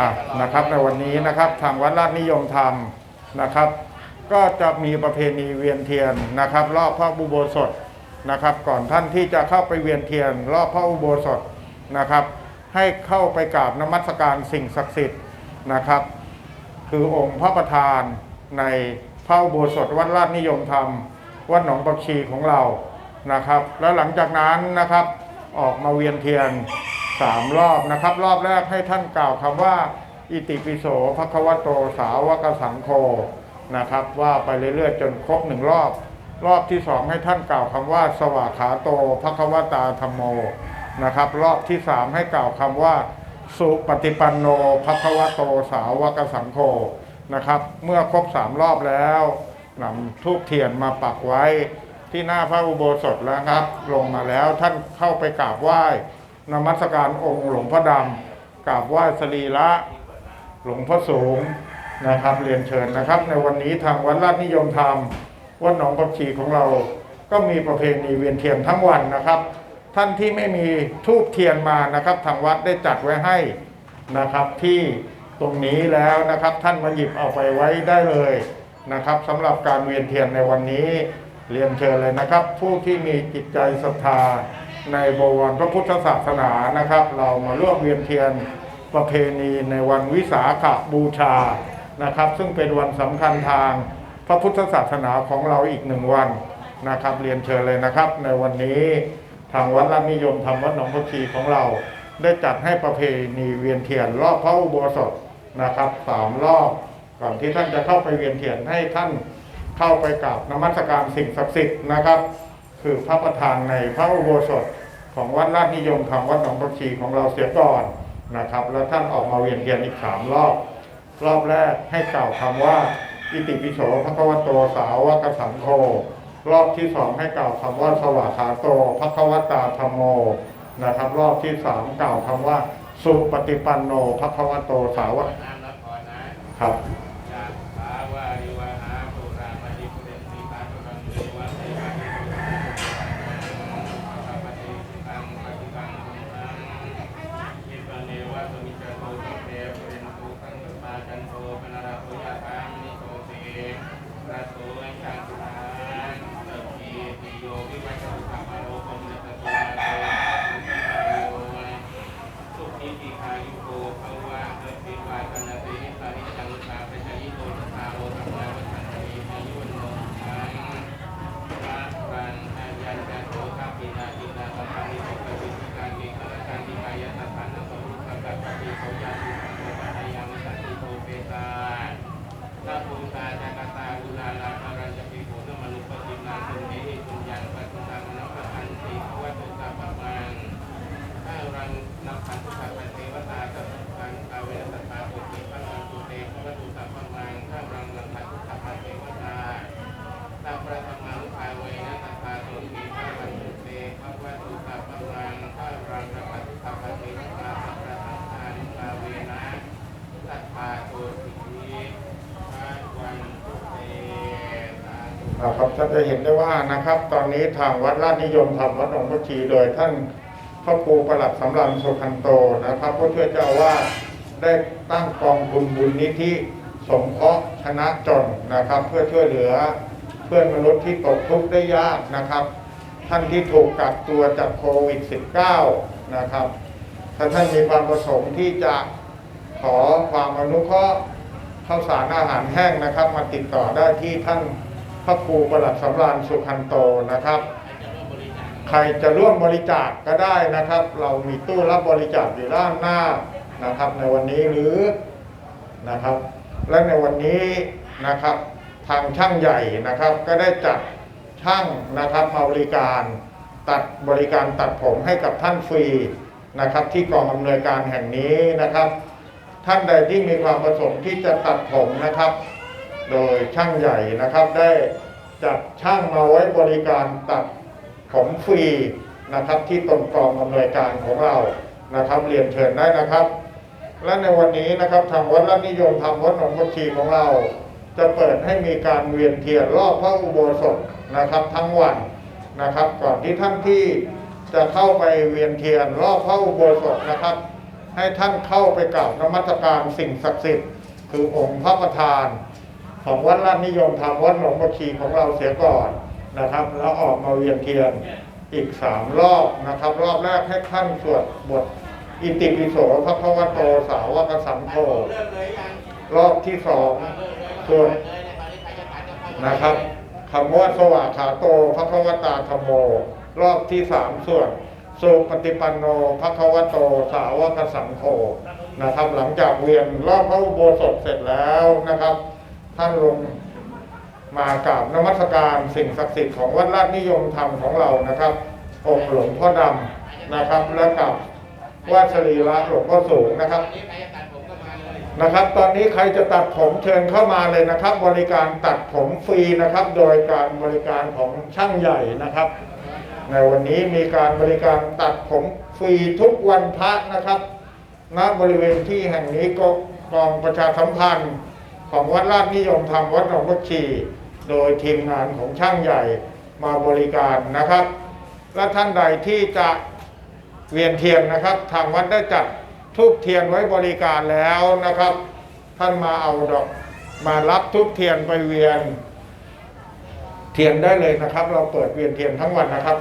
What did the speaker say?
อะนะครับในวันนี้นะครับทางวัดราชนิยมธรรมนะครับ ก็จะมีประเพณีเวียนเทียนนะครับ รอบพระอุโบสถนะครับ ก่อนท่านที่จะเข้าไปเวียนเทียน รอบพระอุโบสถนะครับ ให้เข้าไปกราบนมัสการสิ่งศักดิ์สิทธิ์นะครับ คือองค์พระประธานในพระอุโบสถวัดราชนิยมธรรมวัดหนองปักชีของเรานะครับ แล้วหลังจากนั้นนะครับออกมาเวียนเทียน สามรอบนะครับ รอบแรกให้ท่านกล่าวคำว่า อิติปิโสภควโตสาวกสังโฆนะครับ ว่าไปเรื่อยๆจนครบหนึ่งรอบ รอบที่สองให้ท่านกล่าวคำว่า สวากขาโตภควตาธรรมโมนะครับ รอบที่สามให้กล่าวคำว่า สุปฏิปันโนภควโตสาวกสังโฆนะครับ เมื่อครบสามรอบแล้วนำทูบเทียนมาปักไว้ที่หน้าพระอุโบสถแล้วครับ ลงมาแล้วท่านเข้าไปกราบไหว้ นมัสการองค์หลวงพ่อดำกราบไหว้สรีระหลวงพ่อสูงนะครับเรียนเชิญนะครับ ในวันนี้ทางวัดราชนิยมธรรมวัดหนองปักชีของเรา ก็มีประเพณีเวียนเทียนทั้งวันนะครับ ท่านที่ไม่มีทูบเทียนมานะครับ ทางวัดได้จัดไว้ให้นะครับที่ตรงนี้แล้วนะครับท่านมาหยิบเอาไปไว้ได้เลยนะครับสำหรับการเวียนเทียนในวันนี้เรียนเชิญเลยนะครับ ผู้ที่มีจิตใจศรัทธา ในบวรพระพุทธศาสนานะครับ เรามาร่วมเวียนเทียนประเพณีในวันวิสาขบูชานะครับ ซึ่งเป็นวันสำคัญทางพระพุทธศาสนาของเราอีกหนึ่งวันนะครับ เรียนเชิญเลยนะครับ ในวันนี้ทางวัดราชนิยมธรรมวัดหนองพักชีของเรา ได้จัดให้ประเพณีเวียนเทียนรอบพระอุโบสถนะครับสามรอบก่อนที่ท่านจะเข้าไปเวียนเทียนให้ท่านเข้าไปกราบนมัสการสิ่งศักดิ์สิทธิ์นะครับ คือพระประธานในพระอุโบสถของวัดราชนิยมธรรมวัดหนองพักชีของเราเสียก่อนนะครับ แล้วท่านออกมาเวียนเทียนอีกสามรอบ รอบแรกให้กล่าวคำว่า อิติปิโสภควโตสาวกสังโฆรอบที่สองให้กล่าวคำว่าสวากขาโตภควตาธรรมโมนะครับ รอบที่สามกล่าวคำว่า สุปฏิปันโนภควโตสาวกน้ำนครนะครับ จากภาวาริวหาปุราปฏิปุเรนติตาตุรังเทวะเทวะเทวะสัพพะติสิตังปฏิบังตุมังอิปะเนวะสมิจจโตสัพเพปุเรนตุสังกปาจันโตปนารโตยะทังนิโตเตระโสยะสุขังสัพพิติโยวิวัชชุสัมมาโลกมิตตินาโตสุขังโย สุขีติคายุโกภาวะเกิดปิวากันตินิสานิจังตาปชยิโตตถาโอตัมมาวัฏันติอายุวันโนทังพระปันอายันจันโตทัพพินาจินาสัมปานิสุปฏิสิการเกขรการติกายตัสสานังสมุขกัปปติโสยาสุขังโตปะหายามิสันติโตเปตาสัพพุตาจักตาอุลาลาภารัญจปิโกนมนุปตินาสุเมหิปุญญังปัจจุตังนัพพันติภวตุสัพพมัง ข้ารังนับพันธุสัพพเทวตาสัพพังกาเวรสัตตาปุติพังอันตุเตภวตุสัพพมังข้ารังนับพันธุสัพพเทวตาสัพพะธรรมังภาเวนะสัพพะโสติภาวันตุเตภวตุสัพพมังข้ารังนับพันธุสัพพเทวตาสัพพะธรรมังภาเวนะสัพพะโสติภาวันตุเตสาธุ นะครับท่านจะเห็นได้ว่านะครับ ตอนนี้ทางวัดราชนิยมธรรมวัดหนองพักชีโดยท่านพระครูประหลัดสำรันสุขันโตนะครับผู้ช่วยเจ้าอาว่าได้ตั้งกองทุนบุญนิธิสงเคราะห์ชนะจนนะครับ เพื่อช่วยเหลือเพื่อนมนุษย์ที่ตกทุกข์ได้ยากนะครับ ท่านที่ถูกกักตัวจากโควิด -19 นะครับถ้าท่านมีความประสงค์ที่จะขอความอนุเคราะห์ข้าวสารอาหารแห้งนะครับ มาติดต่อได้ที่ท่าน พระครูประหลัดสำราญสุขันโตนะครับ ใครจะร่วมบริจาคก็ได้นะครับ เรามีตู้รับบริจาคอยู่ด้านหน้านะครับ ในวันนี้หรือนะครับ และในวันนี้นะครับ ทางช่างใหญ่นะครับ ก็ได้จัดช่างนะครับมาบริการตัดบริการตัดผมให้กับท่านฟรีนะครับ ที่กองอำนวยการแห่งนี้นะครับ ท่านใดที่มีความประสงค์ที่จะตัดผมนะครับ โดยช่างใหญ่นะครับ ได้จัดช่างมาไว้บริการตัดผมฟรีนะครับ ที่ตรงกองอำนวยการของเรานะครับ เรียนเชิญได้นะครับ และในวันนี้นะครับทางวัดราชนิยมธรรมวัดหนองบัวชีของเรา จะเปิดให้มีการเวียนเทียนรอบพระอุโบสถนะครับ ทั้งวันนะครับ ก่อนที่ท่านที่จะเข้าไปเวียนเทียนรอบพระอุโบสถนะครับ ให้ท่านเข้าไปกราบนมัสการสิ่งศักดิ์สิทธิ์คือองค์พระประธาน ของวัดราชนิยมธรรมวัดหนองบัชีของเราเสียก่อนนะครับ แล้วออกมาเวียนเทียนอีกสามรอบนะครับ รอบแรกให้ท่านสวดบทอิติปิโสพระคะวโตสาวกสังโฆรอบที่สองสวดเลยเนี่ยตอนนะครับคำว่าสวากขาโตพระคะวตาธรรมโม รอบที่สามส่วนสุปฏิปันโนพระคะวโตสาวกสังโฆนะครับ หลังจากเวียนรอบพระอุโบสถเสร็จแล้วนะครับ ท่านลงมากราบนมัสการสิ่งศักดิ์สิทธิ์ของวัดราชนิยมธรรมของเรานะครับ องค์หลวงพ่อดำนะครับ และกับวาดสรีระหลวงพ่อสูงนะครับนะตัดผมก็มาเลยนะครับ ตอนนี้ใครจะตัดผมเชิญเข้ามาเลยนะครับ บริการตัดผมฟรีนะครับ โดยการบริการของช่างใหญ่นะครับ ในวันนี้มีการบริการตัดผมฟรีทุกวันพระนะครับณบริเวณที่แห่งนี้ก็กองประชาสัมพันธ์ ของวัดราชนิยมธรรมวัดหนองบัวชีโดยทีมงานของช่างใหญ่มาบริการนะครับ และท่านใดที่จะเวียนเทียนนะครับ ทางวัดได้จัดทูบเทียนไว้บริการแล้วนะครับ ท่านมาเอาดอกมารับทูบเทียนไปเวียน เทียนได้เลยนะครับ เราเปิดเวียนเทียนทั้งวันนะครับ